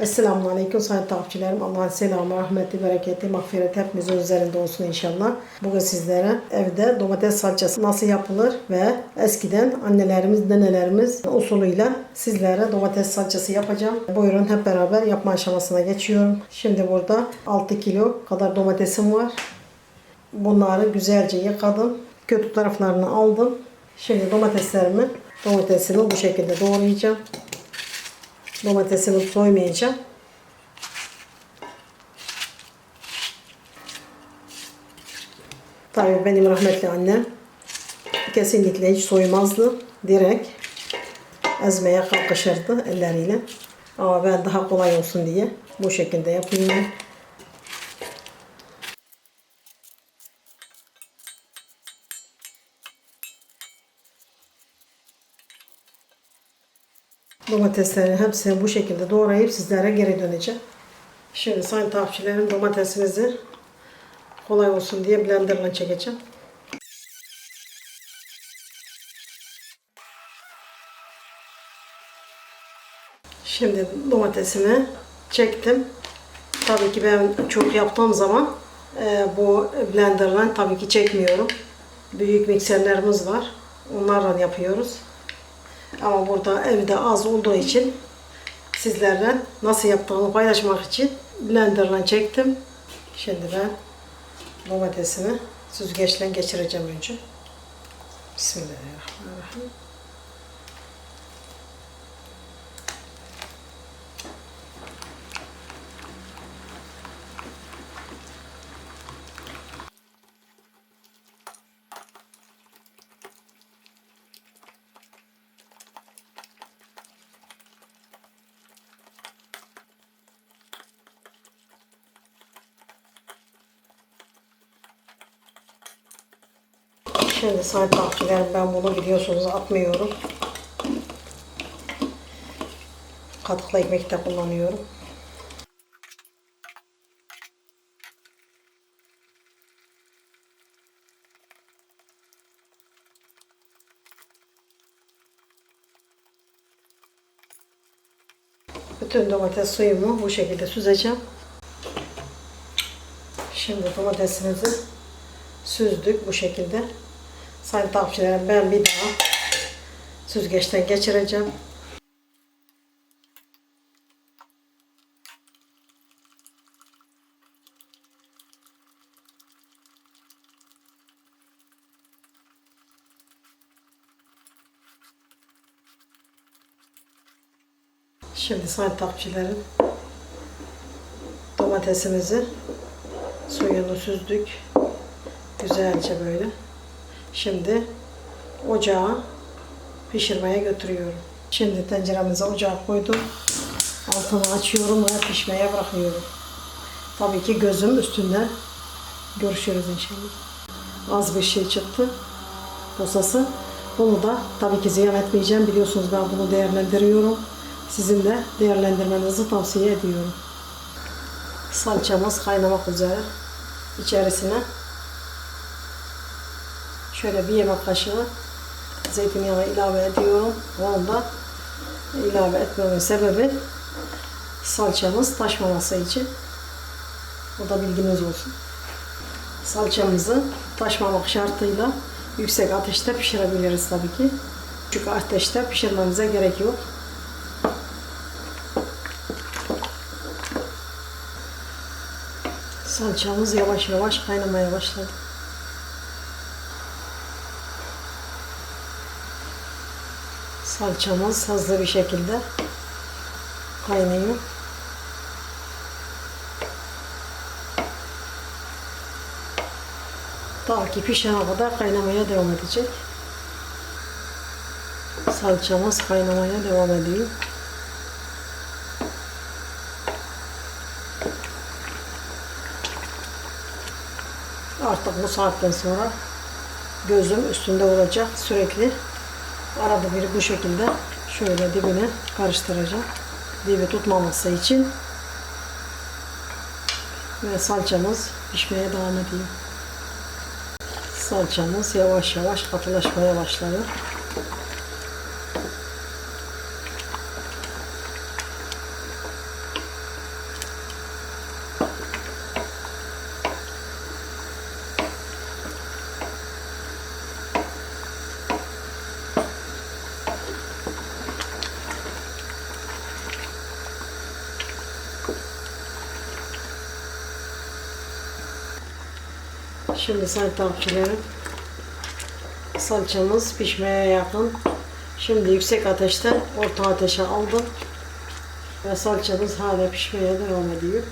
Esselamu Aleyküm sayın takipçilerim. Allah'ın selamı, rahmeti, bereketi, mağfireti hepimizin üzerinde olsun inşallah. Bugün sizlere evde domates salçası nasıl yapılır ve eskiden annelerimiz, nenelerimiz usulüyle sizlere domates salçası yapacağım. Buyurun hep beraber yapma aşamasına geçiyorum. Şimdi burada 6 kilo kadar domatesim var. Bunları güzelce yıkadım. Kötü taraflarını aldım. Şimdi domateslerimi, domatesimi bu şekilde doğrayacağım. Domatesimi soymayacağım. Tabii benim rahmetli annem kesinlikle hiç soymazdı. Direkt ezmeye kalkışırdı elleriyle. Ama ben daha kolay olsun diye bu şekilde yapıyorum. Domateslerin hepsini bu şekilde doğrayıp sizlere geri döneceğim. Şimdi sayın takipçilerim domatesimizi kolay olsun diye blenderla çekeceğim. Şimdi domatesimi çektim. Tabii ki ben çok yaptığım zaman e, bu blenderla tabii ki çekmiyorum. Büyük mikserlerimiz var. Onlarla yapıyoruz. Ama burada evde az olduğu için sizlerle nasıl yaptığımı paylaşmak için blenderla çektim. Şimdi ben domatesini süzgeçten geçireceğim önce. Bismillahirrahmanirrahim. Şimdi sayın takipçilerim ben bunu biliyorsunuz atmıyorum. Katıklı ekmek de kullanıyorum. Bütün domates suyumu bu şekilde süzeceğim. Şimdi domatesimizi süzdük bu şekilde. Sayın takipçilerim ben bir daha süzgeçten geçireceğim. Şimdi sayın takipçilerim domatesimizi suyunu süzdük. Güzelce böyle. Şimdi ocağa pişirmeye götürüyorum. Şimdi tenceremize ocağa koydum. Altını açıyorum ve pişmeye bırakıyorum. Tabii ki gözüm üstünde. Görüşürüz inşallah. Az bir şey çıktı. Posası. Bunu da tabii ki ziyan etmeyeceğim. Biliyorsunuz ben bunu değerlendiriyorum. Sizin de değerlendirmenizi tavsiye ediyorum. Salçamız kaynamak üzere. İçerisine şöyle bir yemek kaşığı zeytinyağı ilave ediyorum. Onu da ilave etmemin sebebi salçamız taşmaması için. O da bilginiz olsun. Salçamızı taşmamak şartıyla yüksek ateşte pişirebiliriz tabii ki. Küçük ateşte pişirmemize gerek yok. Salçamız yavaş yavaş kaynamaya başladı. Salçamız hızlı bir şekilde kaynıyor. Ta ki pişene kadar kaynamaya devam edecek. Salçamız kaynamaya devam ediyor. Artık bu saatten sonra gözüm üstünde olacak sürekli. Arada bir bu şekilde şöyle dibine karıştıracağım. Dibi tutmaması için. Ve salçamız pişmeye devam ediyor. Salçamız yavaş yavaş katılaşmaya başladı. Şimdi sayın takipçilerim salçamız pişmeye yakın. Şimdi yüksek ateşten orta ateşe aldım. Ve salçamız hala pişmeye devam ediyor.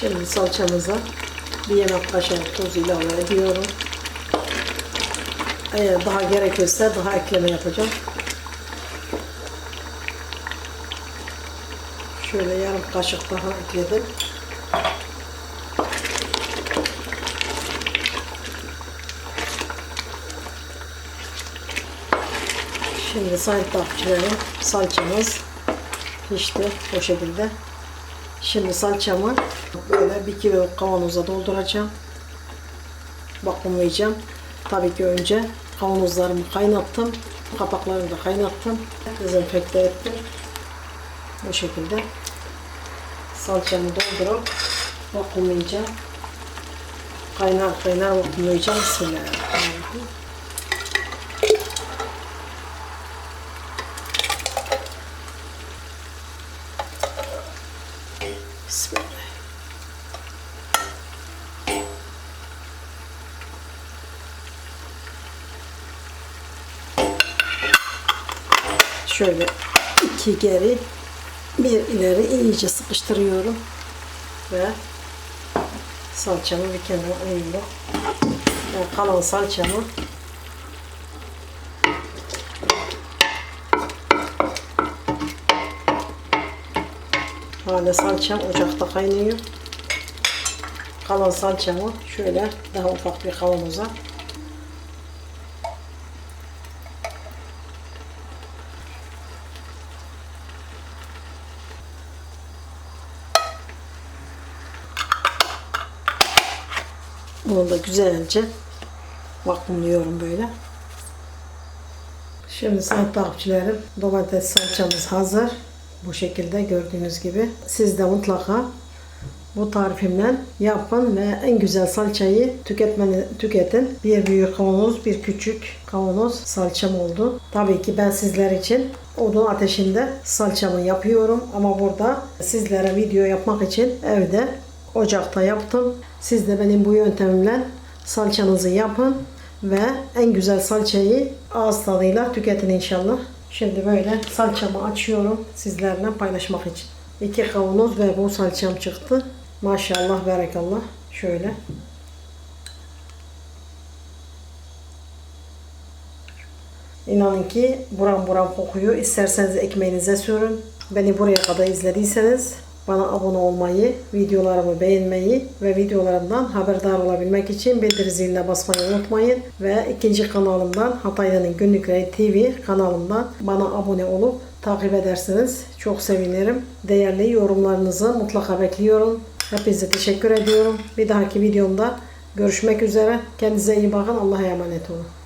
Şimdi salçamıza bir yemek kaşığı tuz ilave ediyorum. Eğer daha gerekirse daha ekleme yapacağım. Şöyle yarım kaşık daha ekledim. Şimdi sayın takipçilerim salçamız pişti bu şekilde. Şimdi salçamı böyle bir kilo kavanoza dolduracağım. Vakumlayacağım. Tabii ki önce kavanozlarımı kaynattım. Kapaklarını da kaynattım. Dezenfekte ettim. Bu şekilde salçamı doldurup vakumlayacağım. Kaynar kaynar vakumlayacağım. Bismillahirrahmanirrahim. Bismillah. Şöyle iki geri bir ileri iyice sıkıştırıyorum ve salçamı bir kenara alıyorum. Yani kalan salçamı Hala salçam ocakta kaynıyor. Kalan salçamı şöyle daha ufak bir kavanoza Bunu da güzelce vakumluyorum böyle. Şimdi sayın takipçilerim domates salçamız hazır. Bu şekilde gördüğünüz gibi. Siz de mutlaka bu tarifimle yapın ve en güzel salçayı tüketmeni tüketin. Bir büyük kavanoz, bir küçük kavanoz salçam oldu. Tabii ki ben sizler için odun ateşinde salçamı yapıyorum ama burada sizlere video yapmak için evde ocakta yaptım. Siz de benim bu yöntemimle salçanızı yapın ve en güzel salçayı ağız tadıyla tüketin inşallah. Şimdi böyle salçamı açıyorum sizlerle paylaşmak için. İki kavanoz ve bu salçam çıktı. Maşallah, berekallah. Şöyle. İnanın ki buram buram kokuyor. İsterseniz ekmeğinize sürün. Beni buraya kadar izlediyseniz bana abone olmayı, videolarımı beğenmeyi ve videolarımdan haberdar olabilmek için bildirim ziline basmayı unutmayın. Ve ikinci kanalımdan Hataylı'nın Günlükleri TV kanalımdan bana abone olup takip ederseniz çok sevinirim. Değerli yorumlarınızı mutlaka bekliyorum. Hepinize teşekkür ediyorum. Bir dahaki videomda görüşmek üzere. Kendinize iyi bakın. Allah'a emanet olun.